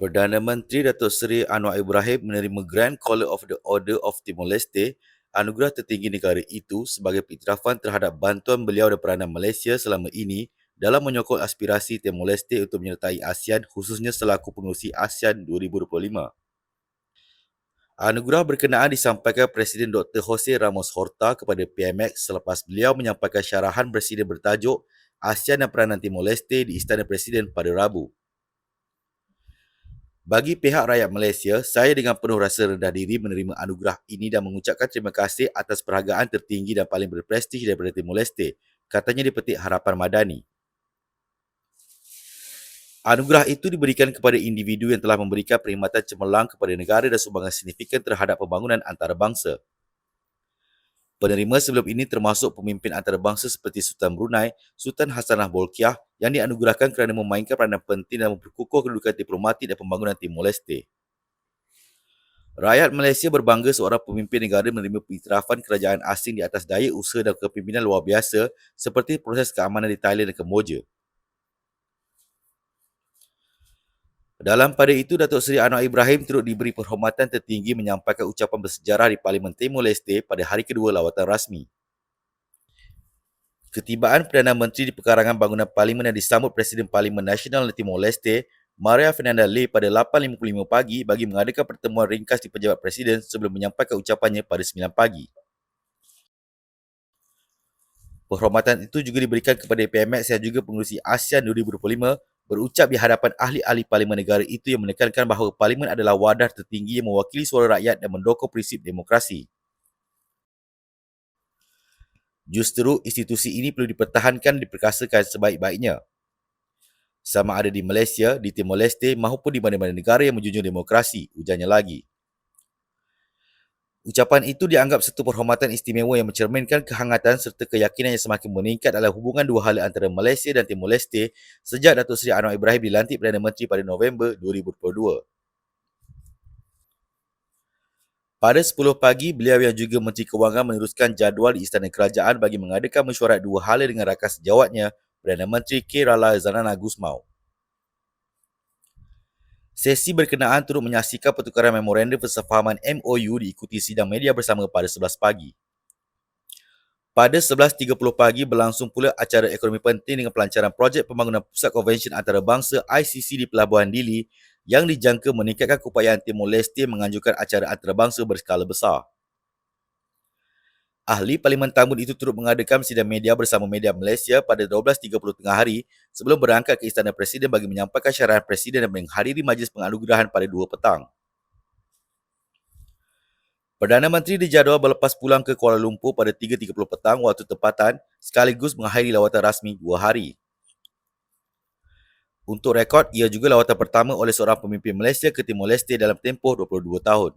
Perdana Menteri Datuk Seri Anwar Ibrahim menerima Grand Collar of the Order of Timor-Leste, anugerah tertinggi negara itu sebagai pengiktirafan terhadap bantuan beliau dan peranan Malaysia selama ini dalam menyokong aspirasi Timor-Leste untuk menyertai ASEAN khususnya selaku pengurusi ASEAN 2025. Anugerah berkenaan disampaikan Presiden Dr. Jose Ramos Horta kepada PMX selepas beliau menyampaikan syarahan Presiden bertajuk ASEAN dan Peranan Timor-Leste di Istana Presiden pada Rabu. Bagi pihak rakyat Malaysia, saya dengan penuh rasa rendah diri menerima anugerah ini dan mengucapkan terima kasih atas perhargaan tertinggi dan paling berprestij daripada Timor-Leste, katanya di petik Harapan Madani. Anugerah itu diberikan kepada individu yang telah memberikan perkhidmatan cemerlang kepada negara dan sumbangan signifikan terhadap pembangunan antarabangsa. Penerima sebelum ini termasuk pemimpin antarabangsa seperti Sultan Brunei, Sultan Hassanah Bolkiah yang dianugerahkan kerana memainkan peranan penting dalam memperkukuh kedudukan diplomatik dan pembangunan Timor Leste. Rakyat Malaysia berbangga seorang pemimpin negara menerima pengiktirafan kerajaan asing di atas daya usaha dan kepimpinan luar biasa seperti proses keamanan di Thailand dan Kemboja. Dalam pada itu, Datuk Seri Anwar Ibrahim turut diberi perhormatan tertinggi menyampaikan ucapan bersejarah di Parlimen Timor Leste pada hari kedua lawatan rasmi. Ketibaan Perdana Menteri di pekarangan bangunan Parlimen yang disambut Presiden Parlimen Nasional Timor Leste, Maria Fernanda Lee pada 8.55 pagi bagi mengadakan pertemuan ringkas di pejabat Presiden sebelum menyampaikan ucapannya pada 9 pagi. Perhormatan itu juga diberikan kepada PMX yang juga pengurusi ASEAN 2025 berucap di hadapan ahli-ahli parlimen negara itu yang menekankan bahawa parlimen adalah wadah tertinggi yang mewakili suara rakyat dan mendokong prinsip demokrasi. Justru institusi ini perlu dipertahankan dan diperkasakan sebaik-baiknya. Sama ada di Malaysia, di Timor Leste maupun di mana-mana negara yang menjunjung demokrasi, ujarnya lagi. Ucapan itu dianggap satu perhormatan istimewa yang mencerminkan kehangatan serta keyakinan yang semakin meningkat dalam hubungan dua hala antara Malaysia dan Timor Leste sejak Datuk Seri Anwar Ibrahim dilantik Perdana Menteri pada November 2022. Pada 10 pagi, beliau yang juga Menteri Kewangan meneruskan jadual di Istana Kerajaan bagi mengadakan mesyuarat dua hala dengan rakan sejawatnya, Perdana Menteri K. Rala Zanana Gusmau. Sesi berkenaan turut menyaksikan pertukaran memorandum persefahaman MOU diikuti sidang media bersama pada 11 pagi. Pada 11.30 pagi berlangsung pula acara ekonomi penting dengan pelancaran projek pembangunan Pusat Konvensyen Antarabangsa ICC di Pelabuhan Dili yang dijangka meningkatkan keupayaan Timor Leste menganjurkan acara antarabangsa berskala besar. Ahli Parlimen Tambun itu turut mengadakan sidang media bersama media Malaysia pada 12.30 tengah hari sebelum berangkat ke Istana Presiden bagi menyampaikan syarahan Presiden dan menghadiri majlis penganugerahan pada 2 petang. Perdana Menteri dijadual berlepas pulang ke Kuala Lumpur pada 3.30 petang waktu tempatan sekaligus mengakhiri lawatan rasmi dua hari. Untuk rekod, ia juga lawatan pertama oleh seorang pemimpin Malaysia ke Timor Leste dalam tempoh 22 tahun.